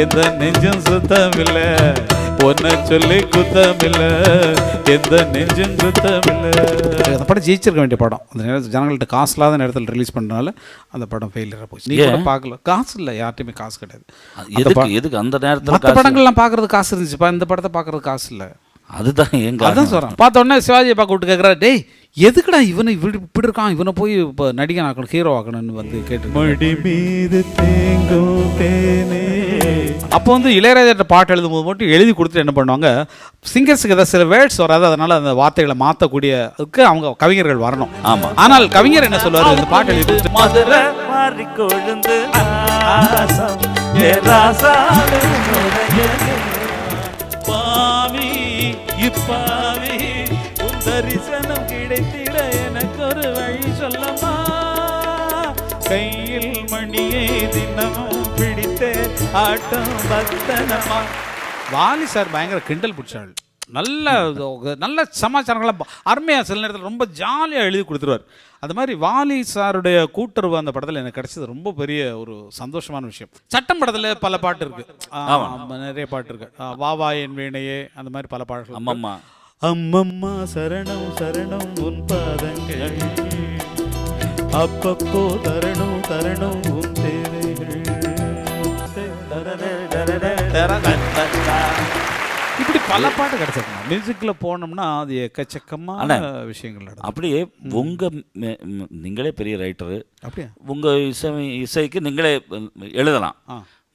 எந்த நெஞ்சும் சுத்தமில்ல. ஒன்ன சொல்லி குத்தமில்ல. எந்த நெஞ்சும் குத்தமில்ல அந்த படம் ஜெயிச்சிருக்க வேண்டிய படம். அந்த நேரத்தில் ஜனங்கள்ட்ட காசு இல்லாத நேரத்தில் ரிலீஸ் பண்ணனால அந்த படம் ஃபெயிலியராக போச்சு. நீ கூட பார்க்கல. காசு இல்லை யார்ட்டையுமே காசு கிடையாது. எதுக்கு? எதுக்கு? அந்த நேரத்தில் மற்ற படங்கள்லாம் பார்க்கறது காசு இருந்துச்சுப்பா. இந்த படத்தை பார்க்கறது காசு இல்லை. அதுதான் எங்க அதான் சொல்கிறேன் பார்த்த உடனே சிவாஜி பார்க்க விட்டு கேட்குறாரு டேய் எதுக்குடா இவனை இப்படி இப்படி இருக்கான் இவனை போய் இப்போ நடிகன் ஆக்கணும் ஹீரோ ஆக்கணும்னு வந்து கேட்டு மடி மீது தேங்கும் தேனே. அப்போ வந்து இளையராஜா பாட்டு எழுதும்போது மட்டும் எழுதி கொடுத்துட்டு என்ன பண்ணுவாங்க? சிங்கர்ஸுக்கு ஏதாவது சில வேர்ட்ஸ் வராது அதனால அந்த வார்த்தைகளை மாற்றக்கூடியதுக்கு அவங்க கவிஞர்கள் வரணும். ஆமா. ஆனால் கவிஞர் என்ன சொல்லுவார்? இந்த பாட்டு எழுதி கொடுத்துட்டு, மதுரை தரிசனம் கிடைத்திட எனக்கு ஒரு வழி சொல்லமா கையில் மணியை தினமும் பிடித்தே ஆட்டம் பக்தனமா வாலி சார் பயங்கர கிண்டல் பிடிச்சாள் நல்ல நல்ல சமாச்சாரங்கள்லாம் அருமையாக சில நேரத்தில் ரொம்ப ஜாலியாக எழுதி கொடுத்துருவார். அது மாதிரி வாலி சாருடைய கூட்டுறவு அந்த படத்தில் எனக்கு கிடைச்சது ரொம்ப பெரிய ஒரு சந்தோஷமான விஷயம். சட்டம் படத்தில் பல பாட்டு இருக்கு. நிறைய பாட்டு இருக்கு. வா வா என் வீணையே அந்த மாதிரி பல பாடல்கள் இருக்கு. அம்மம்மா சரணம் சரணம் உன் பாதங்கள். அப்பப்போ தரணும் தரணும் உன் தேவைகள். இப்படி பல பாட்டு கிடைச்சிருக்கணும் மியூசிக்ல போனோம்னா அது எக்கச்சக்கமான விஷயங்கள் அப்படியே உங்க மெ- ம், நீங்களே பெரிய ரைட்டரு அப்படியா? உங்க இசை இசைக்கு நீங்களே எழுதலாம்.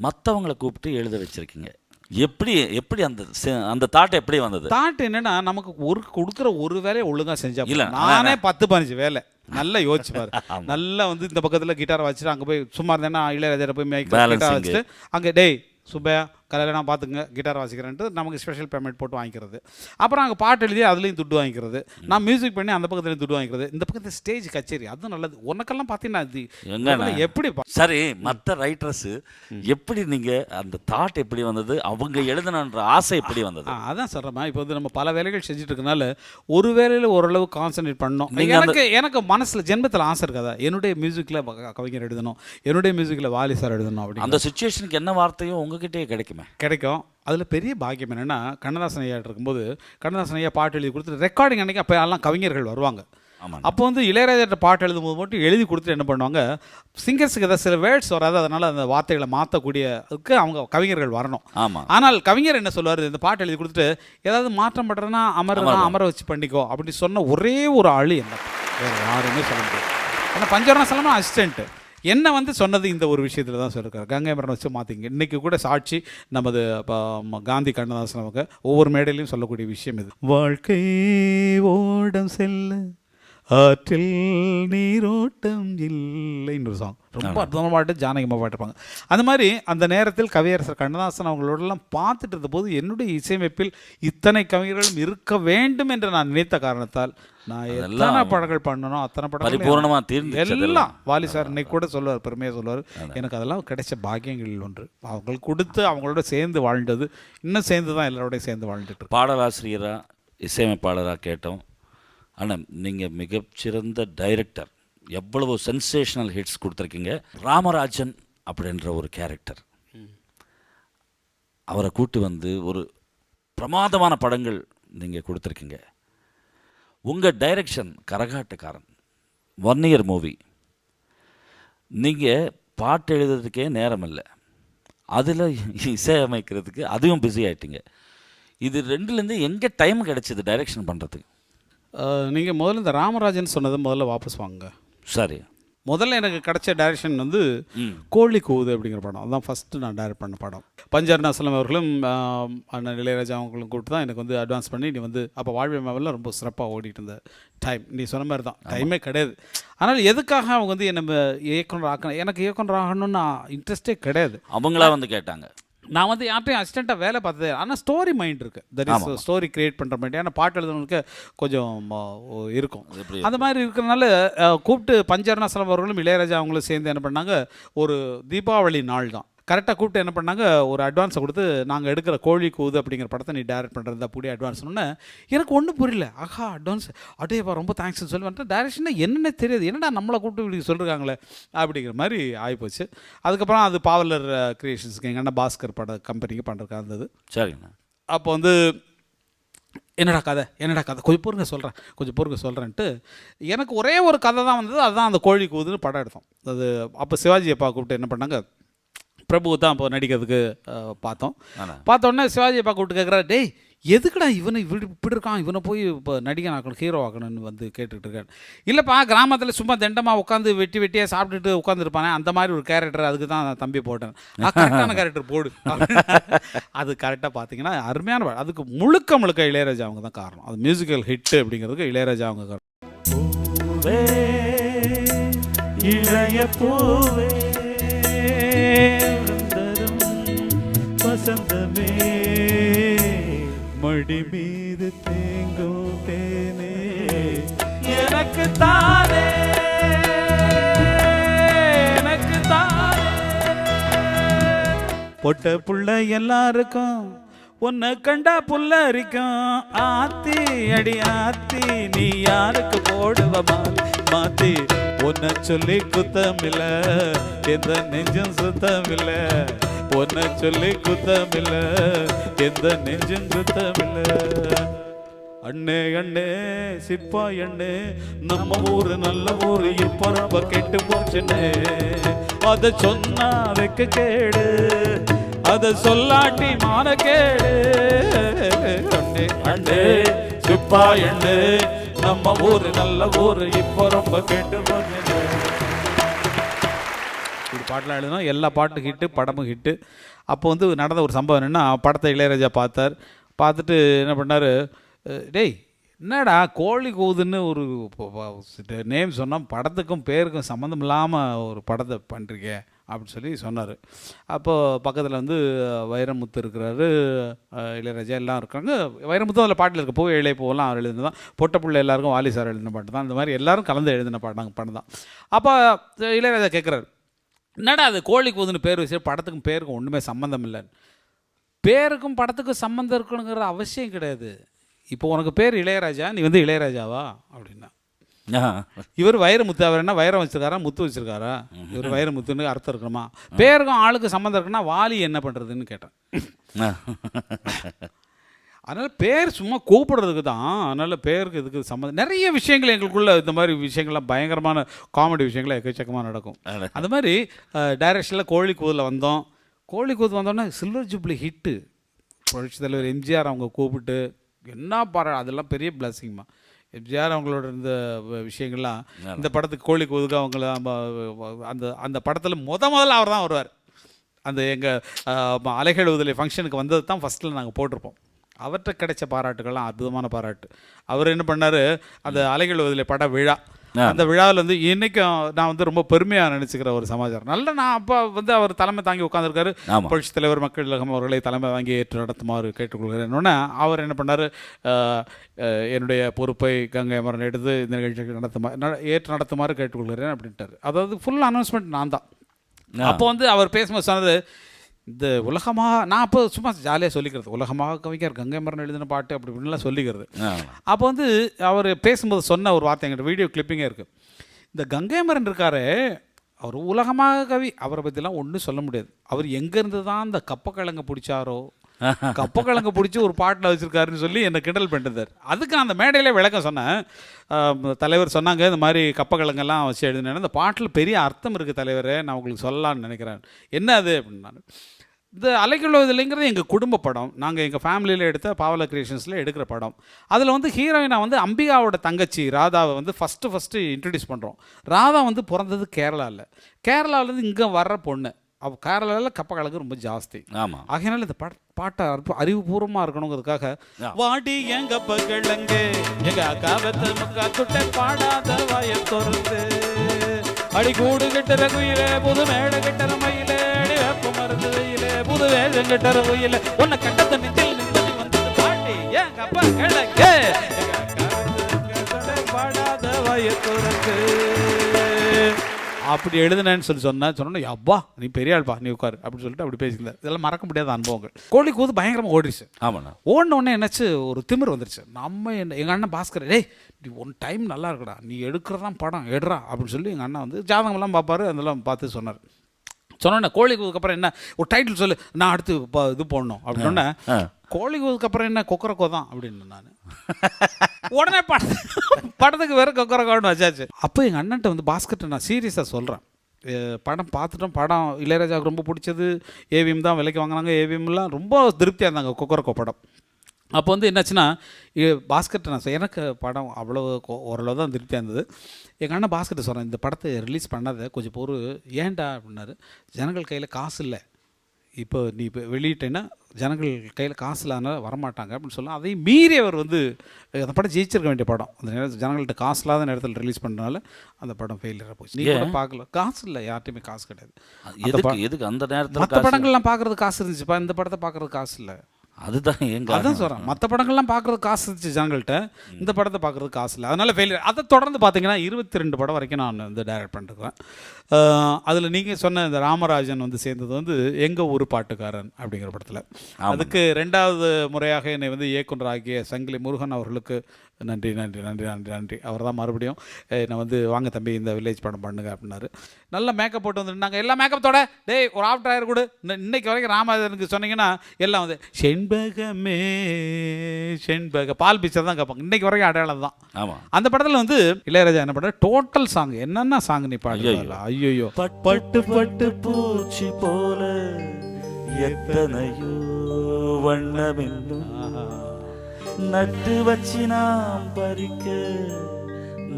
மற்றவங்களை கூப்பிட்டு எழுத வச்சிருக்கீங்க. எப்படி எப்படி அந்த அந்த தாட் எப்படி வந்தது தாட் என்னன்னா நமக்கு ஒரு கொடுக்குற ஒரு வேலையை ஒழுங்கா செஞ்சா இல்ல. நானே பத்து பதினஞ்சு வேலை நல்லா யோசிச்சு பாரு நல்லா வந்து இந்த பக்கத்துல கிட்டார் வச்சுட்டு அங்க போய் சும்மா இருந்தேன்னா இளையராஜா போய். கிட்டார் வச்சுட்டு அங்க டேய் சுப்பையா கல்யாணம் பார்த்துங்க கிட்டார் வாசிக்கிறேன்ட்டு நமக்கு ஸ்பெஷல் பேமெண்ட் போட்டு வாங்கிக்கிறது. அப்புறம் அங்கே பாட்டு எழுதி அதுலேயும் துட்டு வாங்கிக்கிறது. நான் மியூசிக் பண்ணி அந்த பக்கத்துலேயும் துட்டு வாங்கிக்கிறது. இந்த பக்கத்தில் ஸ்டேஜ் கச்சேரி அதுவும் நல்லது. உனக்கெல்லாம் பார்த்தீங்கன்னா அது எப்படி சரி மற்ற ரைட்டர்ஸ் எப்படி நீங்க அந்த தாட் எப்படி வந்தது? அவங்க எழுதணுன்ற ஆசை எப்படி வந்தது? அதான் சொல்கிறேன் இப்போ வந்து நம்ம பல வேலைகள் செஞ்சுட்டு இருக்கனால ஒரு வேலையில் ஓரளவு கான்சன்ட்ரேட் பண்ணோம் எனக்கு எனக்கு மனசில் ஜென்மத்தில் ஆசை இருக்காதா? என்னுடைய மியூசிக்கில் கவிஞர் எழுதணும். என்னுடைய மியூசிக்கில் வாலி சார் எழுதணும் அப்படி அந்த சுச்சுவேஷனுக்கு என்ன வார்த்தையும் உங்ககிட்டயே கிடைக்குமே கிடைக்கும். அதில் பெரிய பாக்கியம் என்னென்னா கண்ணதாசன் ஐயா இருக்கும்போது கண்ணதாசன் ஐயா பாட்டு எழுதி கொடுத்துட்டு ரெக்கார்டிங் அன்னைக்கு அப்போ எல்லாம் கவிஞர்கள் வருவாங்க. ஆமாங்க. அப்போ வந்து இளையராஜா பாட்டு எழுதும்போது மட்டும் எழுதி கொடுத்துட்டு என்ன பண்ணுவாங்க சிங்கர்ஸுக்கு ஏதாவது சில வேர்ட்ஸ் வராது அதனால அந்த வார்த்தைகளை மாற்றக்கூடியதுக்கு அவங்க கவிஞர்கள் வரணும். ஆமா. ஆனால் கவிஞர் என்ன சொல்லுவார் இந்த பாட்டு எழுதி கொடுத்துட்டு ஏதாவது மாற்றம் பண்ணுறதுனா அமர்னா அமர வச்சு பண்ணிக்கோ அப்படி சொன்ன ஒரே ஒரு ஆளு என்ன. வேற யாருமே சொல்ல முடியாது. ஏன்னா பஞ்சவரண அசிஸ்டன்ட் என்ன வந்து சொன்னது இந்த ஒரு விஷயத்தில் தான் சொல்லியிருக்காரு கங்கை மரணம் வச்சு மாற்றிங்க இன்றைக்கி கூட சாட்சி நமது காந்தி கண்ணதாசன் அவங்க ஒவ்வொரு மேடையிலையும் சொல்லக்கூடிய விஷயம் இது. வாழ்க்கை ஓடம் செல்ல ஆற்றில் நீரோட்டம் இல்லைன்னு ஒரு சாங் ரொம்ப அற்புதமான பாட்டு ஜானகிமா பாட்டிருப்பாங்க அந்த மாதிரி அந்த நேரத்தில் கவியரசர் கண்ணதாசன் அவங்களோடலாம் பார்த்துட்டு இருந்தபோது என்னுடைய இசையமைப்பில் இத்தனை கவிஞர்களும் இருக்க வேண்டும் என்று நான் நினைத்த காரணத்தால் நான் எத்தனை படங்கள் பண்ணணும் அத்தனை படங்கள் எல்லாம் வாலி சார் இன்னைக்கு கூட சொல்லுவார் பெருமையாக சொல்லுவார். எனக்கு அதெல்லாம் கிடைச்ச பாக்கியங்களில் ஒன்று. அவங்களுக்கு கொடுத்து அவங்களோட சேர்ந்து வாழ்ந்தது இன்னும் சேர்ந்து தான் எல்லாரோடையும் சேர்ந்து வாழ்ந்துட்டு இருக்கோம். பாடலாசிரியரா இசையமைப்பாளரா கேட்டோம். ஆனால் நீங்கள் மிகச்சிறந்த டைரக்டர் எவ்வளவு சென்சேஷனல் ஹிட்ஸ் கொடுத்துருக்கீங்க. ராமராஜன் அப்படின்ற ஒரு கேரக்டர் அவரை கூட்டு வந்து ஒரு பிரமாதமான படங்கள் நீங்கள் கொடுத்துருக்கீங்க. உங்கள் direction Karakattakkaran. One year movie நீங்கள் பாட்டு எழுதுறதுக்கே நேரம் இல்லை அதில் இசையமைக்கிறதுக்கு அதுவும் பிஸி ஆகிட்டிங்க இது ரெண்டுலேருந்து எங்கே டைம் கிடச்சிது டைரக்ஷன் பண்ணுறதுக்கு அஹ், நீங்க முதல்ல இந்த ராமராஜன் சொன்னதை முதல்ல வாபஸ் வாங்க சரி. முதல்ல எனக்கு கிடைச்ச டைரக்ஷன் வந்து கோழி கூவுது அப்படிங்கிற படம். அதான் ஃபஸ்ட்டு நான் டைரக்ட் பண்ண படம். பஞ்சர்ணாசலம் அவர்களும் ஆம், அண்ணன் இளையராஜா அவங்களும் கூப்பிட்டு தான் எனக்கு வந்து அட்வான்ஸ் பண்ணி நீ வந்து அப்போ வாழ்வை மாவெல்லாம் ரொம்ப சிறப்பாக ஓடிட்டு இருந்த டைம் நீ சொன்ன மாதிரி தான். டைமே கிடையாது. ஆனால் எதுக்காக அவங்க வந்து என்ன இயக்குனர் ஆக்கணும்? எனக்கு இயக்குனர் ஆகணும்னு இன்ட்ரெஸ்டே கிடையாது. அவங்களா வந்து கேட்டாங்க. நான் வந்து யார்ட்டையும் அசிஸ்டண்ட்டாக வேலை பார்த்தது ஆனால் ஸ்டோரி மைண்ட் இருக்குது தட் இஸ் ஸ்டோரி கிரியேட் பண்ணுற மைண்ட் ஏன்னா பாட்டு எழுதுனவங்களுக்கு கொஞ்சம் இருக்கும். அந்த மாதிரி இருக்கிறனால கூப்பிட்டு பஞ்சரணாசலம் அவர்களும் இளையராஜா அவங்களும் சேர்ந்து என்ன பண்ணாங்க? ஒரு தீபாவளி நாள் தான் கரெக்டாக கூப்பிட்டு என்ன பண்ணாங்க ஒரு அட்வான்ஸை கொடுத்து நாங்கள் எடுக்கிற கோழி கூது அப்படிங்கிற படத்தை நீ டைரக்ட் பண்ணுறது அப்படியே அட்வான்ஸ் எனக்கு ஒன்றும் புரியல. ஆஹா அட்வான்ஸ் அடேப்பா ரொம்ப தேங்க்ஸ்னு சொல்லி வந்துட்டு டைரக்ஷனா என்னென்ன தெரியாது. என்னடா நம்மளை கூப்பிட்டு இப்படி சொல்லிருக்காங்களே அப்படிங்கிற மாதிரி ஆகிப்போச்சு அதுக்கப்புறம் அது பாவலர் கிரியேஷன்ஸ்க்கு எங்கள் அண்ணன் பாஸ்கர் பட கம்பெனிக்கு பண்ணுறதுக்காக இருந்தது. சரிங்கண்ணா. அப்போ வந்து என்னடா கதை? என்னடா கதை? கொஞ்சம் பொறுங்க சொல்கிறேன் கொஞ்சம் பொறுங்க சொல்கிறேன்ட்டு எனக்கு ஒரே ஒரு கதை தான் வந்தது. அதுதான் அந்த கோழி கூதுன்னு படம் எடுத்தோம். அது அப்போ சிவாஜி அப்பா கூப்பிட்டு என்ன பண்ணாங்க பிரபு தான் இப்போ நடிக்கிறதுக்கு பார்த்தோம். பார்த்தோன்னே சிவாஜி அப்பா கூப்பிட்டு கேட்குறா டேய் எதுக்குடா இவனை இப்படி இப்படி இருக்கான்? இவனை போய் இப்போ நடிகன் ஆக்கணும் ஹீரோ ஆக்கணும்னு வந்து கேட்டுக்கிட்டு இருக்காரு. இல்லைப்பா கிராமத்தில் சும்மா தண்டமாக உட்காந்து வெட்டி வெட்டியாக சாப்பிட்டுட்டு உட்காந்துருப்பானே அந்த மாதிரி ஒரு கேரக்டர் அதுக்கு தான் தம்பி போட்டேன். கரெக்டான கேரக்டர் போடு. அது கரெக்டாக பார்த்தீங்கன்னா அருமையான அதுக்கு முழுக்க முழுக்க இளையராஜா அவங்க தான் காரணம். அது மியூசிக்கல் ஹிட் அப்படிங்கிறதுக்கு இளையராஜா அவங்க காரணம். இளைய பூவே வசந்தமே. மடி மீது தேங்கோ தேனே. எனக்கு தானே. எனக்கு தானே. பொட்ட புள்ள எல்லாருக்கும் உன்னை கண்டா புல்லரிக்கும் ஆத்தி அடி ஆத்தி நீ யாருக்கு போடுவமா? உன்னை சொல்லி குத்தமில்ல எந்த நெஞ்சும் சுத்தமில்ல. உன்னை சொல்லி குத்தமில்ல எந்த நெஞ்சும் குத்தமில்ல அண்ணே அண்ணே சிப்பா அண்ணே நம்ம ஊரு நல்ல ஊரு இப்ப கெட்டு போச்சுன்னு அத சொன்னா வைக்க கேடு அத சொல்லாட்டி மான கேடு. அண்ணே அண்ணே சிப்பா அண்ணே நம்ம ஊரு நல்ல ஊரு இப்ப ரொம்ப கெட்டு போச்சு. பாட்டெலாம் எழுதினோம் எல்லா பாட்டும் ஹிட்டு படமும் ஹிட்டு. அப்போ வந்து நடந்த ஒரு சம்பவம் என்னென்னா படத்தை இளையராஜா பார்த்தார். பார்த்துட்டு என்ன பண்ணார்? டேய் என்னடா கோழி கூதுன்னு ஒரு நேம் சொன்னால் படத்துக்கும் பேருக்கும் சம்மந்தம் இல்லாமல் ஒரு படத்தை பண்ணுறீங்க அப்படின்னு சொல்லி சொன்னார். அப்போது பக்கத்தில் வந்து வைரமுத்து இருக்கிறாரு. இளையராஜா எல்லாம் இருக்காங்க. வைரமுத்து அதில் பாட்டில் இருக்க. பூ இளைய பூவெல்லாம் அவர் எழுதினது தான். பொட்ட பிள்ளை எல்லாருக்கும் வாலி சார் எழுதின பாட்டு தான். இந்த மாதிரி எல்லாரும் கலந்து எழுதின பாட்டாங்க படம் தான். அப்போ இளையராஜா கேட்குறாரு என்னடா அது கோழி கூதுன்னு பேர் வச்சு படத்துக்கும் பேருக்கும் ஒன்றுமே சம்மந்தம் இல்லைன்னு. பேருக்கும் படத்துக்கும் சம்மந்தம் இருக்கணுங்கிற அவசியம் கிடையாது. இப்போ உனக்கு பேர் இளையராஜா நீ வந்து இளையராஜாவா? அப்படின்னா. இவர் வைரமுத்து அவர் என்ன வைரம் வச்சிருக்காரா முத்து வச்சிருக்காரா? இவர் வைரமுத்துன்னு அர்த்தம் இருக்கணுமா பேருக்கும் ஆளுக்கு சம்மந்தம் இருக்குன்னா வாலி என்ன பண்ணுறதுன்னு கேட்டேன். அதனால் பேர் சும்மா கூப்பிடுறதுக்கு தான். அதனால் பேருக்கு இதுக்கு சம்மந்தம். நிறைய விஷயங்கள் எங்களுக்குள்ள இந்த மாதிரி விஷயங்கள்லாம் பயங்கரமான காமெடி விஷயங்கள்லாம் எக்கச்சக்கமாக நடக்கும். அந்த மாதிரி டைரக்ஷனில் கோழி கூதில் வந்தோம். கோழி கூது வந்தோடனே சில்வர் ஜூப்ளி ஹிட்டு புரட்சி தலைவர் எம்ஜிஆர் அவங்க கூப்பிட்டு என்ன பாரு அதெல்லாம் பெரிய பிளஸ்ஸிங்மா எம்ஜிஆர் அவங்களோட இந்த விஷயங்கள்லாம் இந்த படத்துக்கு கோழி கூதுக்கு அவங்கள அந்த அந்த படத்தில் முத முதல்ல அவர் தான் வருவார். அந்த எங்கள் அலைகள் உதலை ஃபங்க்ஷனுக்கு வந்தது தான் ஃபஸ்ட்டில் நாங்கள் போட்டிருப்போம். அவர்கிட்ட கிடைச்ச பாராட்டுகள்லாம் அற்புதமான பாராட்டு. அவர் என்ன பண்ணார்? அந்த அலைகள் உதலை பட விழா. அந்த விழாவில் வந்து இன்னைக்கும் நான் வந்து ரொம்ப பெருமையாக நினச்சிக்கிற ஒரு சமாச்சாரம். நல்ல நான் அப்போ வந்து அவர் தலைமை தாங்கி உட்காந்துருக்காரு ஆமா. புரட்சித் தலைவர் மக்கள் இலகம் அவர்களை தலைமை வாங்கி ஏற்று நடத்துமாறு கேட்டுக்கொள்கிறேன் அவர் என்ன பண்ணார்? என்னுடைய பொறுப்பை கங்கை அமரன் எடுத்து இந்த நிகழ்ச்சிக்கு நடத்துமா நட- ஏற்று நடத்துமாறு கேட்டுக்கொள்கிறேன் அப்படின்ட்டார். அதாவது ஃபுல் அனௌன்ஸ்மெண்ட் நான் தான் அப்போ வந்து அவர் பேசும்போது சொன்னது இந்த உலகமாக நான் அப்போ சும்மா ஜாலியாக சொல்லிக்கிறது. உலகமாக கவிஞர் கங்கை மரன் எழுதின பாட்டு அப்படி இப்படின்லாம் சொல்லிக்கிறது. அப்போ வந்து அவர் பேசும்போது சொன்ன ஒரு வார்த்தை எங்கிட்ட வீடியோ கிளிப்பிங்கே இருக்குது இந்த கங்கை மரன் இருக்காரு அவர் உலகமாக கவி அவரை பற்றிலாம் ஒன்றும் சொல்ல முடியாது. அவர் எங்கேருந்து தான் இந்த கப்பக்கிழங்க பிடிச்சாரோ கப்பக்கிழங்க பிடிச்சி ஒரு பாட்டில் வச்சுருக்காருன்னு சொல்லி என்னை கிண்டல் பண்ணிட்டார் அதுக்கு நான் அந்த மேடையிலே விளக்கம் சொன்னேன். தலைவர் சொன்னாங்க இந்த மாதிரி கப்பக்கிழங்கெல்லாம் வச்சு எழுதினேன் இந்த பாட்டில் பெரிய அர்த்தம் இருக்குது தலைவரே நான் உங்களுக்கு சொல்லலாம்னு நினைக்கிறேன். என்ன அது? அப்படின்னாரு. இந்த அலைக்குள்ளதில்லைங்கிறது எங்கள் குடும்ப படம். நாங்கள் எங்கள் ஃபேமிலியில் எடுத்த பாவல கிரியேஷன்ஸில் எடுக்கிற படம். அதில் வந்து ஹீரோயினா வந்து அம்பிகாவோட தங்கச்சி ராதாவை வந்து ஃபஸ்ட்டு ஃபஸ்ட்டு இன்ட்ரடியூஸ் பண்ணுறோம் ராதா வந்து பிறந்தது கேரளாவில் கேரளாவிலேருந்து இங்கே வர்ற பொண்ணு. அவ கேரளாவில் கப்பக்கழகு ரொம்ப ஜாஸ்தி. ஆமாம் ஆகையினால இந்த பாட் பாட்டை அற்பு அறிவுபூர்வமாக இருக்கணுங்கிறதுக்காக வாடி எங்க பகிழங்க எங்க அக்காவத்த முக்கா துட்டை பாடாத வாய திறந்து. அடி கூடு கட்டுற குயில புது மேடை கட்டுற மயில புது வேஷம் கட்டுற குயில உன்னை கட்டத்த நெஞ்சில் நிம்மதி வந்தது பாட்டி. அக்காவத்த முக்கா துட்டை பாடாத வாய திறந்து அப்படி எழுதுனேன்னு சொல்லி சொன்னேன் சொன்னோன்னே அப்பா நீ பெரிய ஆள்பா நீ உட்காரு அப்படின்னு சொல்லிட்டு அப்படி பேசியிருந்தார் இதெல்லாம் மறக்க முடியாத அனுபவங்கள். கோழி கூது பயங்கரமாக ஓடிடுச்சு. ஆமாண்ணா. ஓடின உடனே என்னாச்சு ஒரு திமிர் வந்துருச்சு. நம்ம என்ன எங்கள் அண்ணன் பாஸ்கர் டேய் நீ ஒன் டைம் நல்லா இருக்குடா. நீ எடுக்கிறதான் படம் எடுறா அப்படின்னு சொல்லி எங்கள் அண்ணன் வந்து ஜாதகம்லாம் பார்ப்பாரு அதெல்லாம் பார்த்து சொன்னார். சொன்னோன்னே கோழி அப்புறம் என்ன? ஒரு டைட்டில் சொல்லு நான் அடுத்து இது போடணும். அப்படின்னோடனே ஆ. கோழி அப்புறம் என்ன? கொக்கரக்கோ தான். அப்படின்னு நான். உடனே பட படத்துக்கு வேற கொக்கரக்கோன்னு வச்சாச்சு. அப்போ எங்கள் அண்ணன்ட்ட வந்து பாஸ்கர்ட்ட நான் சீரியஸாக சொல்கிறேன் படம் பார்த்துட்டோம். படம் இளையராஜாவுக்கு ரொம்ப பிடிச்சது. ஏவிஎம் தான் விலைக்கு வாங்கினாங்க ஏவிஎம்லாம் ரொம்ப திருப்தியாக இருந்தாங்க கொக்கரக்கோ படம். அப்போ வந்து என்னாச்சுன்னா பாஸ்கர்ட்ட நான் எனக்கு படம் அவ்வளோ ஓரளவு தான் திருப்தியாக இருந்தது. எங்கள் அண்ணன் பாஸ்கர்ட்ட சொல்கிறேன் இந்த படத்தை ரிலீஸ் பண்ணாத கொஞ்சம் பொறு ஏன்டா? அப்படின்னாரு. ஜனங்கள் கையில் காசு இல்லை. இப்போ நீ இப்போ வெளியிட்டேன்னா ஜனங்கள் கையில் காசு இல்லாதனால வரமாட்டாங்க. அப்படின்னு சொல்லி அதையும் மீறி அவர் வந்து அந்த படம் ஜெயிச்சிருக்க வேண்டிய படம். அந்த நேரத்தில் ஜனங்கள்ட்ட காசு இல்லாத நேரத்தில் ரிலீஸ் பண்ணனால அந்த படம் ஃபெயிலியராக போச்சு. நீ கூட பார்க்கல. காசு இல்லை யார்ட்டையுமே காசு கிடையாது. எதுக்கு அந்த நேரத்தில் மற்ற படங்கள்லாம் பார்க்குறது காசு இருந்துச்சுப்பா இந்த படத்தை பார்க்குறது காசு இல்லை. அதுதான் எங்க அதான் சொல்கிறேன் மற்ற படங்கள்லாம் பார்க்குறது காசு இருந்துச்சு ஜனங்கள்ட்ட. இந்த படத்தை பார்க்குறது காசு இல்லை. அதனால ஃபெயிலியர் அதை தொடர்ந்து பார்த்தீங்கன்னா இருபத்தி ரெண்டு படம் வரைக்கும் நான் வந்து டைரக்ட் பண்ணிருக்கேன் அதில் நீங்கள் சொன்ன இந்த ராமராஜன் வந்து சேர்ந்தது வந்து எங்கள் ஊர் பாட்டுக்காரன் அப்படிங்கிற படத்தில். அதுக்கு ரெண்டாவது முறையாக என்னை வந்து இயக்குனர் ஆகிய சங்கிலி முருகன் அவர்களுக்கு நன்றி நன்றி நன்றி நன்றி நன்றி. அவர் தான் மறுபடியும் என்னை வந்து வாங்க தம்பி இந்த வில்லேஜ் படம் பண்ணுங்க அப்படின்னாரு. நல்ல மேக்கப் போட்டு வந்து நாங்கள் எல்லா மேக்கப்பத்தோட டேய் ஒரு ஆஃப்டர் ஆயர் கொடு. இன்ன- இன்னைக்கு வரைக்கும் ராமராஜனுக்கு சொன்னீங்கன்னா எல்லாம் வந்து செண்பகமே செண்பக பால் பீச்சர் தான் கேட்பாங்க. இன்னைக்கு வரைக்கும் அடையாளம் தான். ஆமா. அந்த படத்தில் வந்து இளையராஜா என்ன பண்ண டோட்டல் சாங் என்னென்ன சாங் நீ பாடுறல ஐயோ பட்டு பட்டு பூச்சி போல எத்தனையோ வண்ணமெல்லும் நட்டு வச்சு நாம் பறிக்க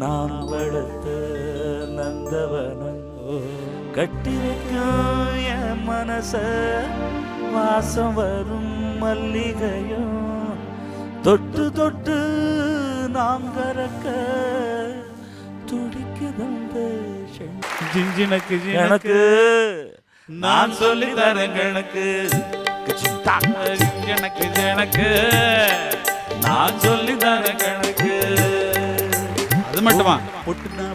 நான் வளர்த்த நந்தவனம். கட்டி வைக்கும் என் மனச வாசம் வரும் மல்லிகையும். தொட்டு தொட்டு நாம் கறக்க துடிக்குதந்த ஜிஞ்சினக்கு எனக்கு நான் சொல்லி தரேன் எனக்கு. எனக்கு எனக்கு. நான் சொல்லி தரேன் கணக்கு அது மட்டுமா? பொட்டு நான்